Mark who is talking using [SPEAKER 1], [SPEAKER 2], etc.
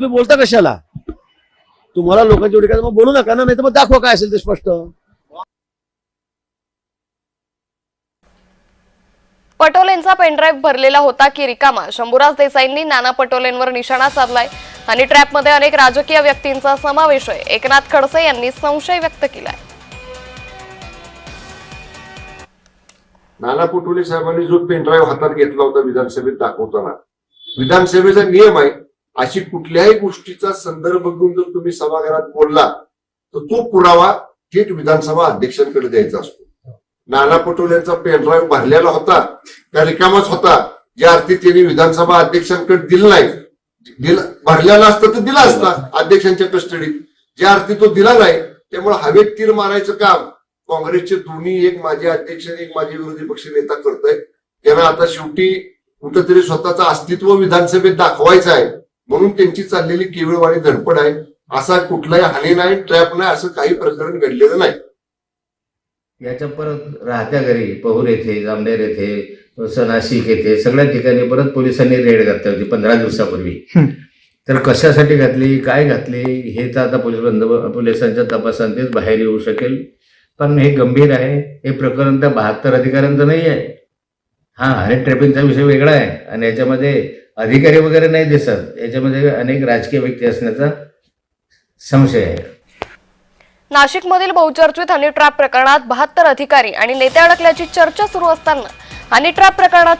[SPEAKER 1] तुम्ही बोलता कशाला? तुम्हाला लोकांची एवढी काय मग बोलू नका ना नाही तर मग दाखवा काय असेल ते स्पष्ट.
[SPEAKER 2] पटोलेंचा पेनड्राईव्ह भरलेला होता की रिकामा. शंभूराज देसाईंनी नाना पटोलेंवर निशाणा साधलाय हनी ट्रॅपमध्ये अनेक राजकीय व्यक्तींचा समावेश आहे. एकनाथ खडसे यांनी संशय व्यक्त केलाय.
[SPEAKER 3] नाना पटोले साहेबांनी जो पेनड्राईव्ह हातात घेतला होता विधानसभेत दाखवताना विधानसभेचा नियम आहे अशी कुठल्याही गोष्टीचा संदर्भ घेऊन जर तुम्ही सभागृहात बोलला तर तो पुरावा थेट विधानसभा अध्यक्षांकडे द्यायचा असतो. नाना पटोलेंचा पेनड्राईव्ह भरलेला होता त्या रिकामाच होता ज्या अर्थी त्यांनी विधानसभा अध्यक्षांकडे दिला नाही. दिला भरलेला असता तर दिला असता अध्यक्षांच्या कस्टडीत. ज्या अर्थी तो दिला नाही त्यामुळे हवेत तीर मारायचं काम. काँग्रेसचे दोन्ही एक माझे अध्यक्ष आणि एक माझे विरोधी पक्ष नेता करतायत. त्यांना आता शेवटी कुठंतरी स्वतःचं अस्तित्व विधानसभेत दाखवायचं आहे. म्हणून त्यांची चाललेली केवळवाणी धडपड आहे. असा कुठलाही हानी नाही ट्रॅप नाही असं काही प्रकरण घडलेलं नाही.
[SPEAKER 4] याच्या परत राहत्या घरी पहूर येथे जामनेर येथे स- नाशिक येथे सगळ्या ठिकाणी परत पोलिसांनी रेड घातली होती पंधरा दिवसापूर्वी. तर कशासाठी घातली काय घातली हे तर आता पोलीस बंद पोलिसांच्या तपासांतेच बाहेर येऊ शकेल. पण हे गंभीर आहे हे प्रकरण त्या बहात्तर अधिकाऱ्यांचं नाही आहे. हा आणि ट्रॅफिकचा विषय वेगळा आहे. आणि याच्यामध्ये अधिकारी वगैरे नाही दिसत. याच्यामध्ये अनेक राजकीय व्यक्ती असण्याचा संशय आहे.
[SPEAKER 2] नाशिकमधील बहुचर्चित हनी ट्रॅप प्रकरणात बहात्तर अधिकारी आणि नेते अडकल्याची चर्चा सुरू असताना हनी ट्रॅप प्रकरणात